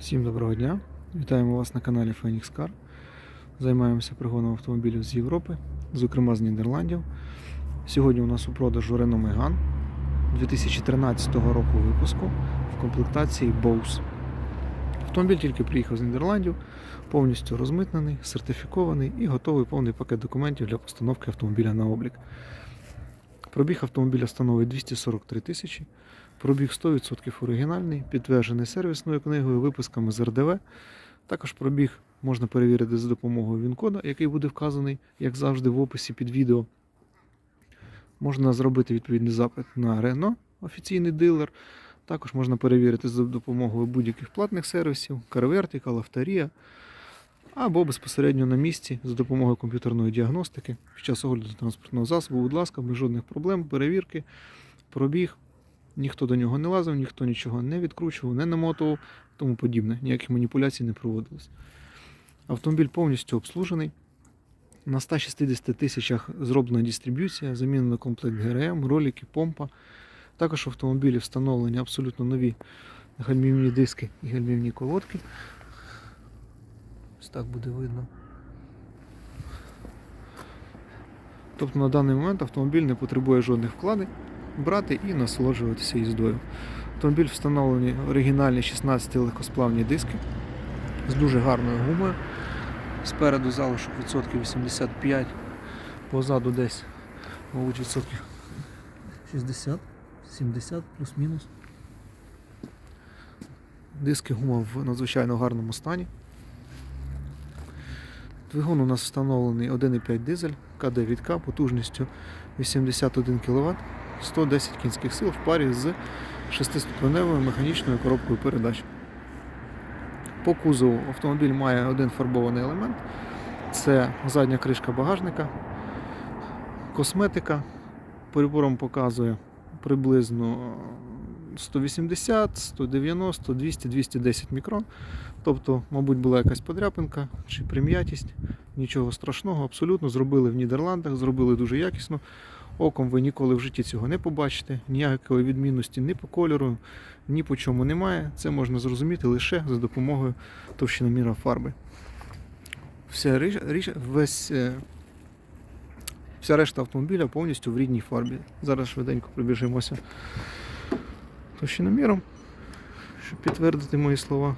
Всім доброго дня! Вітаємо вас на каналі Phoenix Car. Займаємося пригоном автомобілів з Європи, зокрема з Нідерландів. Сьогодні у нас у продажу Renault Megane 2013 року випуску в комплектації Bose. Автомобіль тільки приїхав з Нідерландів, повністю розмитнений, сертифікований і готовий повний пакет документів для постановки автомобіля на облік. Пробіг автомобіля становить 243 тисячі. Пробіг 100% оригінальний, підтверджений сервісною книгою, виписками з РДВ. Також пробіг можна перевірити за допомогою він-кода, який буде вказаний, як завжди, в описі під відео. Можна зробити відповідний запит на Renault, офіційний дилер. Також можна перевірити за допомогою будь-яких платних сервісів, CarVertical, Авторія, або безпосередньо на місці за допомогою комп'ютерної діагностики під час огляду транспортного засобу, будь ласка, без жодних проблем, перевірки, пробіг. Ніхто до нього не лазив, ніхто нічого не відкручував, не намотував, тому подібне. Ніяких маніпуляцій не проводилось. Автомобіль повністю обслужений. На 160 тисячах зроблена дистриб'юція, замінено комплект ГРМ, ролики, помпа. Також в автомобілі встановлені абсолютно нові гальмівні диски і гальмівні колодки. Ось так буде видно. Тобто на даний момент автомобіль не потребує жодних вкладень брати і насолоджуватися їздою. Автомобіль встановлені оригінальні 16 легкосплавні диски з дуже гарною гумою. Спереду залишок відсотків 85, позаду десь, мабуть, відсотків 60, 70 плюс-мінус. Диски гума в надзвичайно гарному стані. Двигун у нас встановлений 1,5 дизель КД-відка потужністю 81 кВт. 110 кінських сил в парі з 6-ступеневою механічною коробкою передач. По кузову автомобіль має один фарбований елемент. Це задня кришка багажника, косметика. Прибором показує приблизно 180, 190, 200, 210 мікрон. Тобто, мабуть, була якась подряпинка чи прим'ятість. Нічого страшного, абсолютно зробили в Нідерландах, зробили дуже якісно. Оком ви ніколи в житті цього не побачите, ніякої відмінності ні по кольору, ні по чому немає. Це можна зрозуміти лише за допомогою товщиноміра фарби. Вся, річ, весь, е, вся решта автомобіля повністю в рідній фарбі. Зараз швиденько пробіжимося товщиноміром, щоб підтвердити мої слова.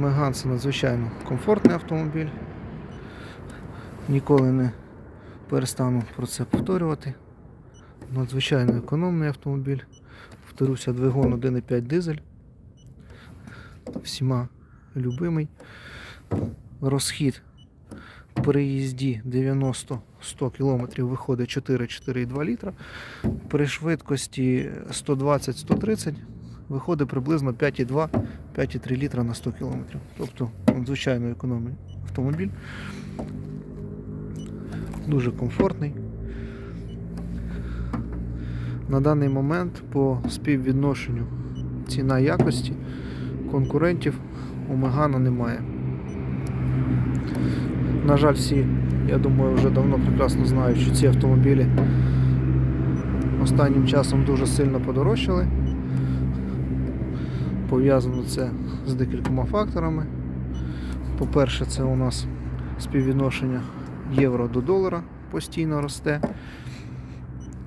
Меган це надзвичайно комфортний автомобіль. Ніколи не перестану про це повторювати. Надзвичайно економний автомобіль. Повторюся, двигун 1,5 дизель. Всіма любимий. Розхід при їзді 90-100 км виходить 4-4,2 літра. При швидкості 120-130 виходить приблизно 5,2-5,3 літра на 100 км. Тобто надзвичайно економний автомобіль. Дуже комфортний. На даний момент по співвідношенню ціна якості конкурентів у Мегана немає. На жаль, всі, я думаю, вже давно прекрасно знають, що ці автомобілі останнім часом дуже сильно подорожчали. Пов'язано це з декількома факторами. По-перше, це у нас співвідношення євро до долара постійно росте,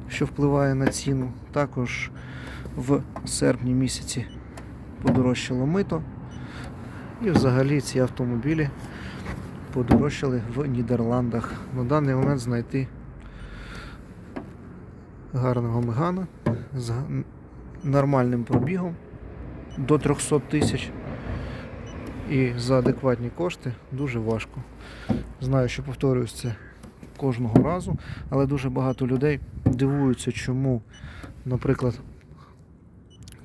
що впливає на ціну. Також в серпні місяці подорожчало мито. І взагалі ці автомобілі подорожчали в Нідерландах. На даний момент знайти гарного мегана з нормальним пробігом до 300 тисяч і за адекватні кошти дуже важко. Знаю, що повторююсь це кожного разу, але дуже багато людей дивуються, чому, наприклад,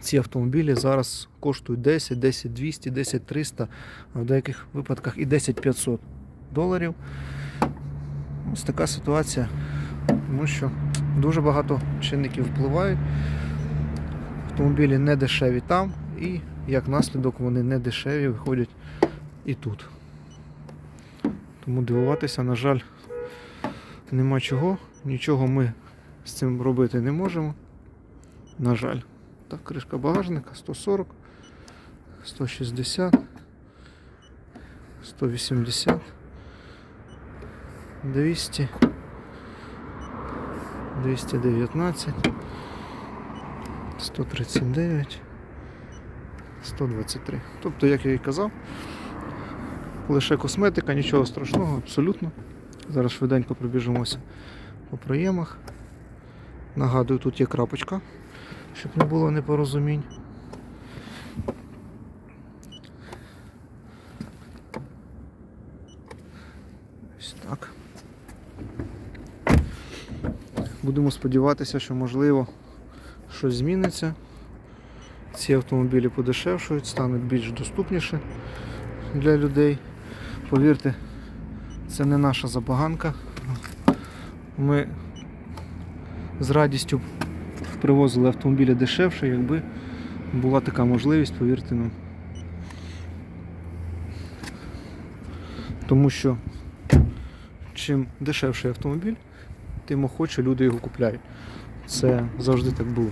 ці автомобілі зараз коштують 10, 10 200, 10 300, а в деяких випадках і 10 500 доларів. Ось така ситуація, тому що дуже багато чинників впливають. Автомобілі не дешеві там, і як наслідок вони не дешеві виходять і тут. Тому дивуватися, на жаль, Нема чого, нічого ми з цим робити не можемо. На жаль. Так, кришка багажника 140, 160, 180, 200, 219, 139, 123. Тобто, як я і казав, лише косметика, нічого страшного, абсолютно. Зараз швиденько пробіжимося по проємах. Нагадую, тут є крапочка, щоб не було непорозумінь. Так. Будемо сподіватися, що можливо щось зміниться. Ці автомобілі подешевшують, стануть більш доступніші для людей. Повірте, це не наша забаганка. Ми з радістю привозили автомобілі дешевше, якби була така можливість, повірте нам. Тому що чим дешевший автомобіль, тим охоче люди його купляють. Це завжди так було.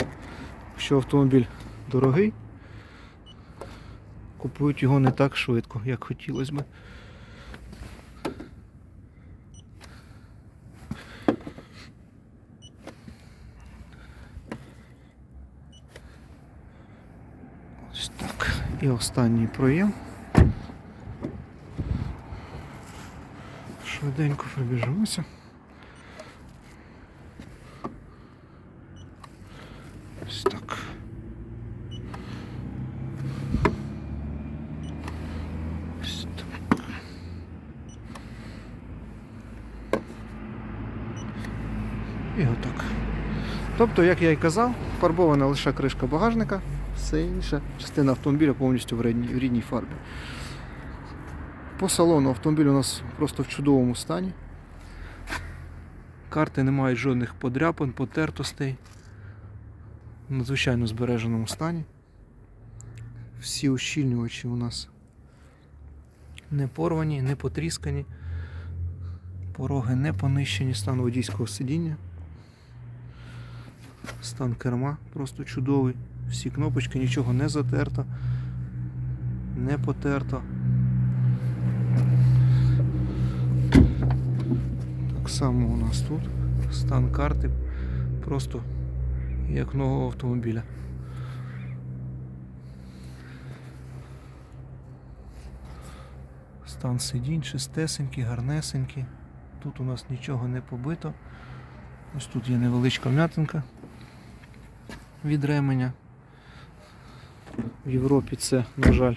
Якщо автомобіль дорогий, купують його не так швидко, як хотілося би. Ось так. І останній проєм. Швиденько пробіжимося. Ось так. Ось так. І отак. Тобто, як я і казав, фарбована лише кришка багажника, все інше, частина автомобіля повністю в рідній, в рідній фарбі. По салону автомобіль у нас просто в чудовому стані. Карти не мають жодних подряпин, потертостей. В надзвичайно збереженому стані. Всі ущільнювачі у нас не порвані, не потріскані. Пороги не понищені, стан водійського сидіння. Стан керма просто чудовий. Всі кнопочки, нічого не затерто, не потерто. Так само у нас тут стан карти просто як нового автомобіля. Стан сидінь чистесенький, гарнесенький. Тут у нас нічого не побито. Ось тут є невеличка м'ятинка від ременя. В Європі це, на жаль,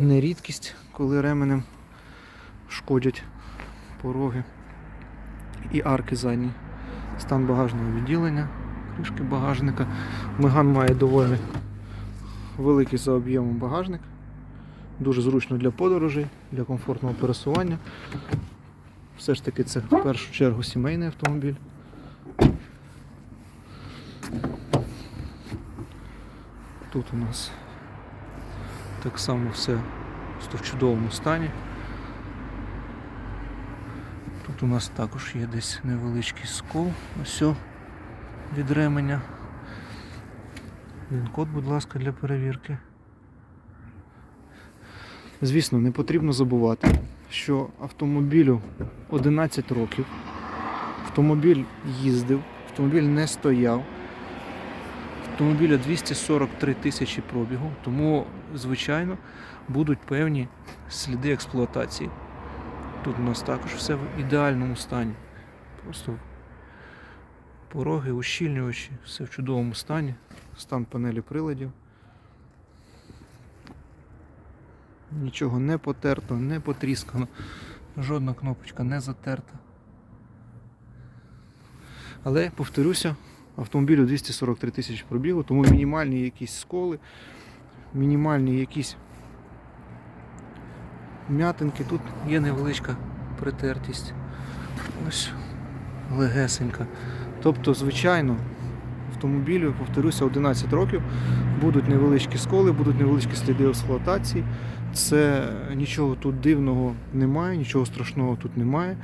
не рідкість, коли ременем шкодять пороги і арки задні. Стан багажного відділення, кришки багажника. Меган має доволі великий за об'ємом багажник. Дуже зручно для подорожей, для комфортного пересування. Все ж таки це в першу чергу сімейний автомобіль. Тут у нас так само все в чудовому стані. Тут у нас також є десь невеличкий скол, ось від ременя. Він код, будь ласка, для перевірки. Звісно, не потрібно забувати, що автомобілю 11 років, автомобіль їздив, автомобіль не стояв. Автомобіля 243 тисячі пробігу, тому, звичайно, будуть певні сліди експлуатації. Тут у нас також все в ідеальному стані. Просто пороги, ущільнювачі, все в чудовому стані. Стан панелі приладів. Нічого не потерто, не потріскано, жодна кнопочка не затерта. Але, повторюся, автомобілю 243 тисячі пробігу, тому мінімальні якісь сколи, мінімальні якісь м'ятинки. Тут є невеличка притертість. Ось легесенька. Тобто, звичайно, автомобілю, повторюся, 11 років, будуть невеличкі сколи, будуть невеличкі сліди експлуатації. Це нічого тут дивного немає, нічого страшного тут немає.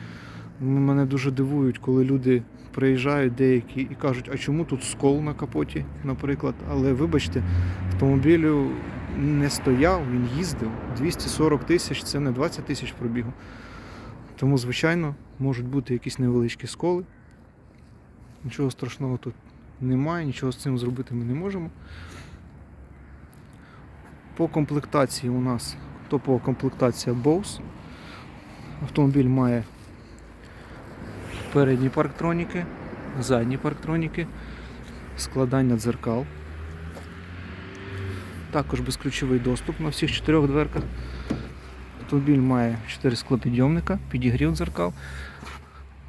Мене дуже дивують, коли люди приїжджають деякі і кажуть, а чому тут скол на капоті, наприклад. Але вибачте, автомобілю не стояв, він їздив. 240 тисяч це не 20 тисяч пробігу. Тому, звичайно, можуть бути якісь невеличкі сколи. Нічого страшного тут немає, нічого з цим зробити ми не можемо. По комплектації у нас топова комплектація Bose. Автомобіль має передні парктроніки, задні парктроніки, складання дзеркал. Також безключовий доступ на всіх чотирьох дверках. Автомобіль має 4 склопідйомника, підігрів дзеркал,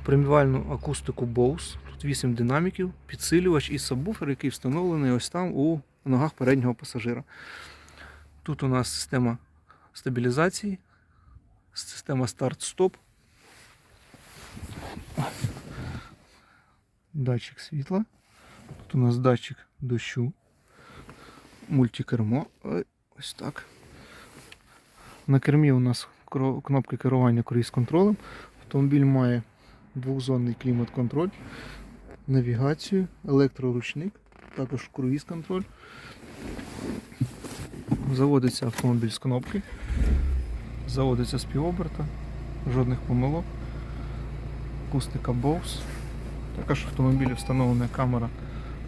преміальну акустику Bose. Тут 8 динаміків, підсилювач і сабвуфер, який встановлений ось там у ногах переднього пасажира. Тут у нас система стабілізації, система старт-стоп. Датчик світла. Тут у нас датчик дощу. Мультикермо. Ой, Ось так. На кермі у нас кнопки керування круїз-контролем. Автомобіль має двохзонний клімат-контроль, навігацію, електроручник, також круїз-контроль. Заводиться автомобіль з кнопки, заводиться з жодних помилок, акустика Bose. Також в автомобілі встановлена камера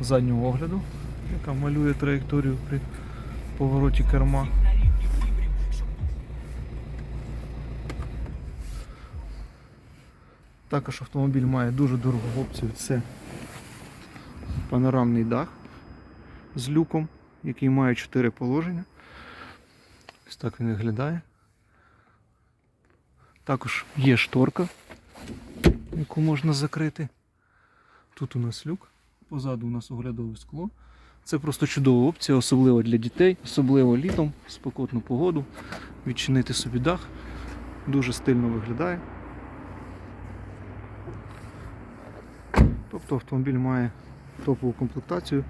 заднього огляду, яка малює траєкторію при повороті керма. Також автомобіль має дуже дорогу опцію. Це панорамний дах з люком, який має 4 положення. Ось так він виглядає. Також є шторка, яку можна закрити. Тут у нас люк, позаду у нас оглядове скло. Це просто чудова опція, особливо для дітей, особливо літом, в спекотну погоду. Відчинити собі дах. Дуже стильно виглядає. Тобто автомобіль має топову комплектацію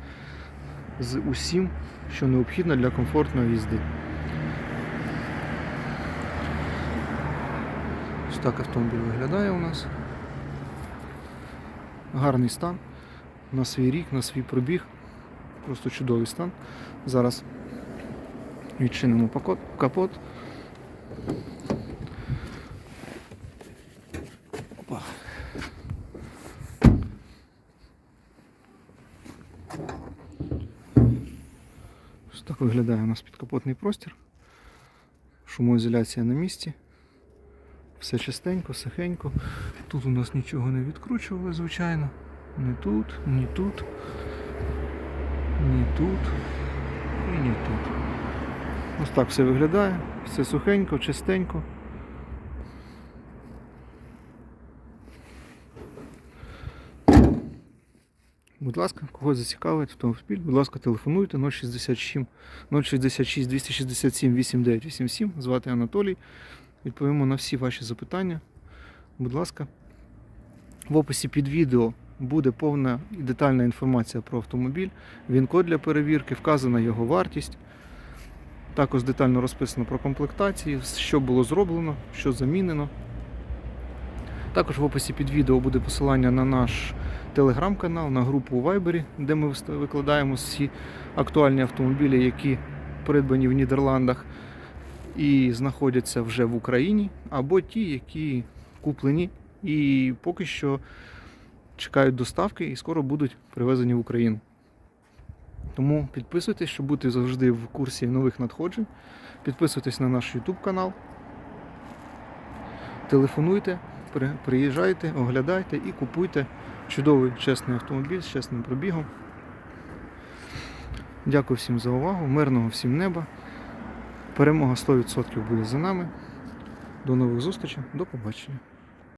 з усім, що необхідно для комфортної їзди. Ось так автомобіль виглядає у нас. Гарний стан. На свій рік, на свій пробіг. Просто чудовий стан. Зараз відчинимо капот. Опа. Ось так виглядає у нас підкапотний простір. Шумоізоляція на місці. Все чистенько, сухенько. Тут у нас нічого не відкручували, звичайно. Ні тут, ні тут, ні тут і ні тут. Ось так все виглядає. Все сухенько, чистенько. Будь ласка, когось зацікавить автомобіль, будь ласка, телефонуйте 067 066 267 8987. Звати Анатолій. Відповімо на всі ваші запитання. Будь ласка. В описі під відео буде повна і детальна інформація про автомобіль, він-код для перевірки, вказана його вартість. Також детально розписано про комплектації, що було зроблено, що замінено. Також в описі під відео буде посилання на наш телеграм-канал, на групу у Viber, де ми викладаємо всі актуальні автомобілі, які придбані в Нідерландах і знаходяться вже в Україні, або ті, які куплені і поки що чекають доставки і скоро будуть привезені в Україну. Тому підписуйтесь, щоб бути завжди в курсі нових надходжень. Підписуйтесь на наш YouTube канал. Телефонуйте, приїжджайте, оглядайте і купуйте чудовий чесний автомобіль з чесним пробігом. Дякую всім за увагу, мирного всім неба. Перемога 100% буде за нами. До нових зустрічей, до побачення.